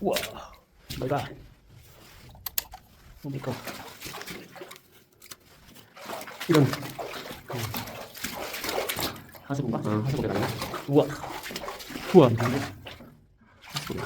우와. 내가 뭡니까? 이런 하수구가 하수구가 나 우와. 우와. 근데 하수구